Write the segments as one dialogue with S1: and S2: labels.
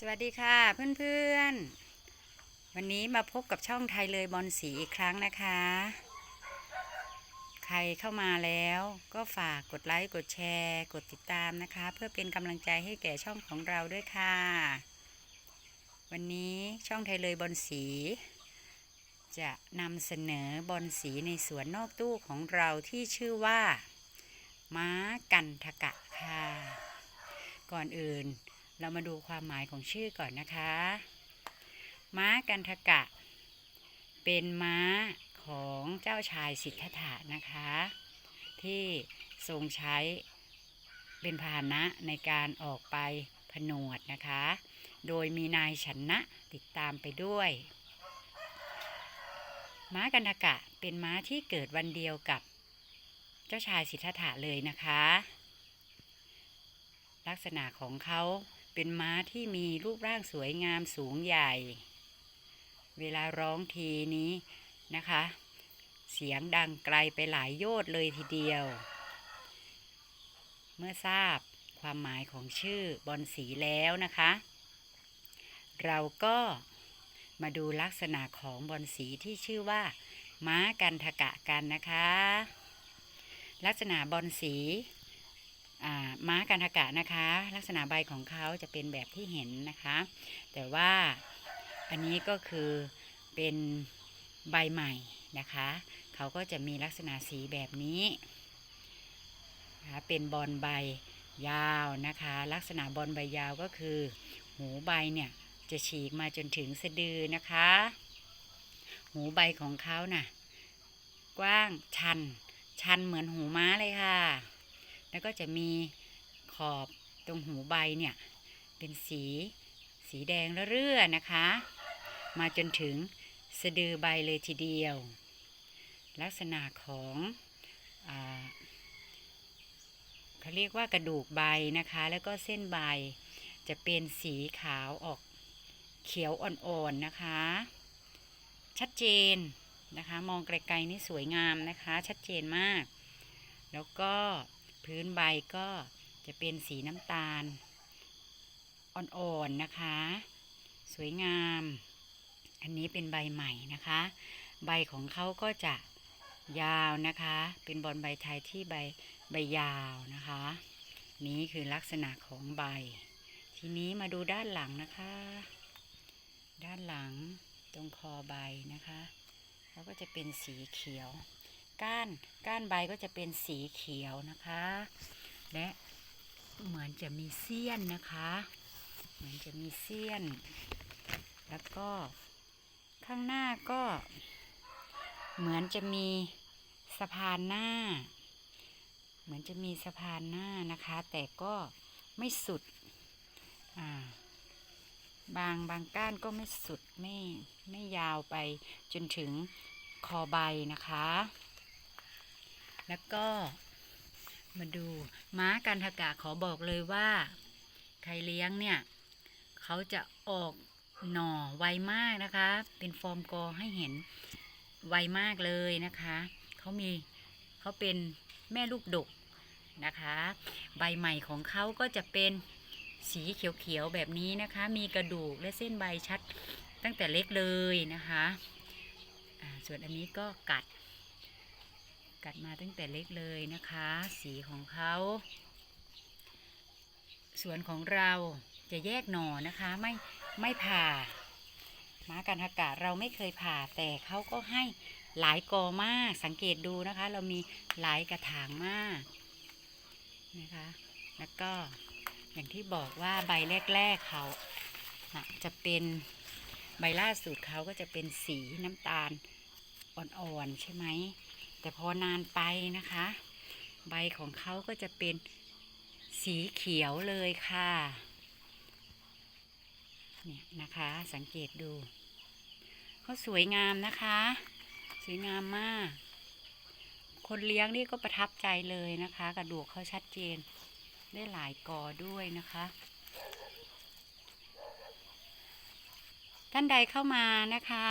S1: สวัสดีค่ะเพื่อนๆ วันนี้มาพบกับช่องไทยเลยบอลสีอีกครั้งนะคะ ใครเข้ามาแล้วก็ฝากกดไลค์กดแชร์ กดติดตามนะคะ เพื่อเป็นกำลังใจให้แก่ช่องของเราด้วยค่ะ วันนี้ช่องไทยเลยบอลสี จะนำเสนอบอลสีในสวนนอกตู้ของเราที่ชื่อว่า ม้ากันทกะค่ะ ก่อนอื่น เรามาดูความหมายของชื่อก่อนนะคะ ม้ากันทกะ เป็นม้าของเจ้าชายสิทธัตถะนะคะ ที่ทรงใช้เป็นพาหนะในการออกไปผนวดนะคะ โดยมีนายชนะติดตามไปด้วย ม้ากันทกะเป็นม้าที่เกิดวันเดียวกับเจ้าชายสิทธัตถะเลยนะคะ ลักษณะของเขา เป็นม้าที่มีรูปร่างสวยงามสูงใหญ่ เวลาร้องทีนี้นะคะ เสียงดังไกลไปหลายโยชน์เลยทีเดียว เมื่อทราบความหมายของชื่อบอลสีแล้วนะคะ เราก็มาดูลักษณะของบอลสีที่ชื่อว่า ม้ากันทะกะกันนะคะ ลักษณะบอลสี ม้ากันทกะนะคะ ลักษณะใบของเขาจะเป็นแบบที่เห็นนะคะ แต่ว่าอันนี้ก็คือเป็นใบใหม่นะคะ เขาก็จะมีลักษณะสีแบบนี้นะคะเป็นบอลใบยาวนะคะ ลักษณะบอลใบยาวก็คือ หูใบเนี่ยจะฉีกมาจนถึงสะดือนะคะ หูใบของเขาน่ะ กว้างชัน ชันเหมือนหูม้าเลยค่ะ แล้วก็จะมีขอบตรงหูใบเนี่ย เป็นสีสีแดงเรื่อนะคะ มาจนถึงสะดือใบเลยทีเดียว ลักษณะของอเขาเรียกว่ากระดูกใบนะคะ แล้วก็เส้นใบจะเป็นสีขาวออกเขียวอ่อนๆนะคะ ชัดเจนนะคะ มองไกลๆนี่สวยงามนะคะ ชัดเจนมาก แล้วก็ พื้นใบก็จะเป็นสีน้ำตาล อ่อนๆนะคะ สวยงาม อันนี้เป็นใบใหม่นะคะ ใบของเขาก็จะยาวนะคะ เป็นบอลใบไทยที่ใบใบยาวนะคะ นี้คือลักษณะของใบ ทีนี้มาดูด้านหลังนะคะ ด้านหลังตรงคอใบนะคะเขาก็จะเป็นสีเขียว ก้านก้านใบก็จะเป็นสีเขียวนะคะ และเหมือนจะมีเสี้ยนนะคะ เหมือนจะมีเสี้ยน แล้วก็ข้างหน้าก็ เหมือนจะมีสะพานหน้า เหมือนจะมีสะพานหน้านะคะ แต่ก็ไม่สุดอ่าบางบางก้านก็ไม่สุดไม่ไม่ยาวไปจนถึงคอใบนะคะ แล้วก็มาดูม้ากันทกะขอบอกเลยว่า ใครเลี้ยงเนี่ย เขาจะออกหน่อไวมากนะคะ เป็นฟอร์มกอให้เห็นไวมากเลยนะคะ เขามีเขาเป็นแม่ลูกดกนะคะ ใบใหม่ของเขาก็จะเป็นสีเขียวๆแบบนี้นะคะ มีกระดูกและเส้นใบชัดตั้งแต่เล็กเลยนะคะ ส่วนอันนี้ก็กัด กัดมาตั้งแต่เล็กเลยนะคะ สีของเขาสวนของเราจะแยกหน่อนะคะไม่ไม่ผ่าม้ากันทกะเราไม่เคยผ่าแต่เขาก็ให้หลายกอมากสังเกตดูนะคะ เรามีหลายกระถางมากนะคะ แล้วก็อย่างที่บอกว่าใบแรก ๆเขาจะเป็นใบล่าสุดเขาก็จะเป็นสีน้ำตาลอ่อนๆใช่ไหม แต่พอนานไปนะคะ ใบของเขาก็จะเป็นสีเขียวเลยค่ะเนี่ยนะคะสังเกตดูเขาสวยงามนะคะ สวยงามมาก คนเลี้ยงนี่ก็ประทับใจเลยนะคะ กระดูกเขาชัดเจน ได้หลายกอด้วยนะคะท่านใดเข้ามานะคะ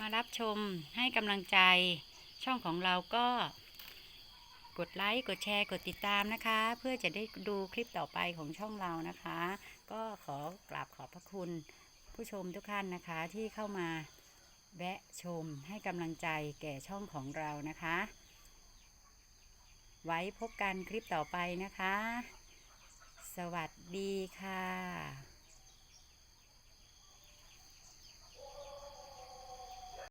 S1: มารับชมให้กำลังใจ ช่องของเราก็กดไลค์กดแชร์กดติดตามนะคะ เพื่อจะได้ดูคลิปต่อไปของช่องเรานะคะ ก็ขอกราบขอบพระคุณผู้ชมทุกท่านนะคะที่เข้ามาแวะชมให้กำลังใจแก่ช่องของเรานะคะ ไว้พบกันคลิปต่อไปนะคะ สวัสดีค่ะ